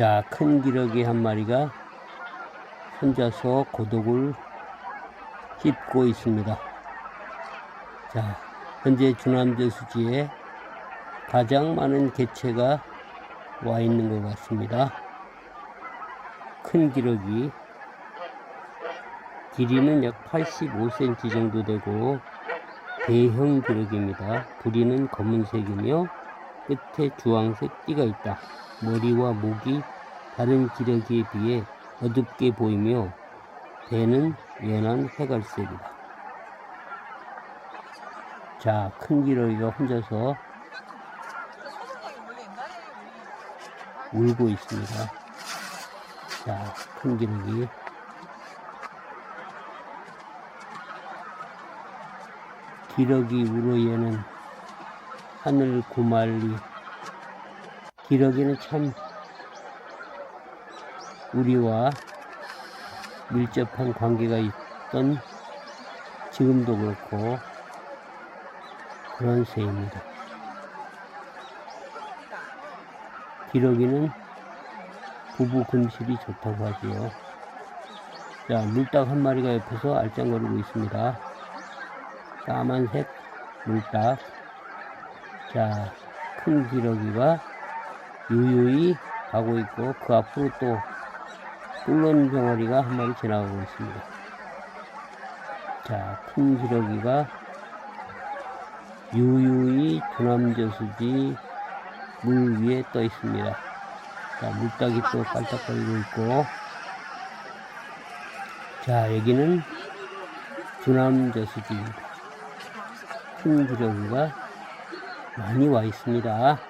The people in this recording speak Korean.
자, 큰 기러기 한 마리가 혼자서 고독을 씹고 있습니다. 자, 현재 주남저수지에 가장 많은 개체가 와 있는 것 같습니다. 큰 기러기, 길이는 약 85cm 정도 되고 대형 기러기입니다. 부리는 검은색이며 끝에 주황색 띠가 있다. 머리와 목이 다른 기러기에 비해 어둡게 보이며 배는 연한 회갈색이다. 자, 큰 기러기가 혼자서 울고 있습니다. 자, 큰 기러기. 기러기 우로에는 하늘 구말리. 기러기는 참 우리와 밀접한 관계가 있던 지금도 그렇고 그런 새입니다. 기러기는 부부 금실이 좋다고 하지요. 자, 물닭 한 마리가 옆에서 알짱거리고 있습니다. 까만색 물닭. 자, 큰 기러기가 유유히 가고 있고 그 앞으로 또 뚫는 병아리가 한 마리 지나가고 있습니다. 자, 큰 기러기가 유유히 두남저수지 물 위에 떠 있습니다. 자, 물닭이 또 깔짝거리고 있고 자, 여기는 주남저수지입니다. 큰 기러기가 많이 와 있습니다.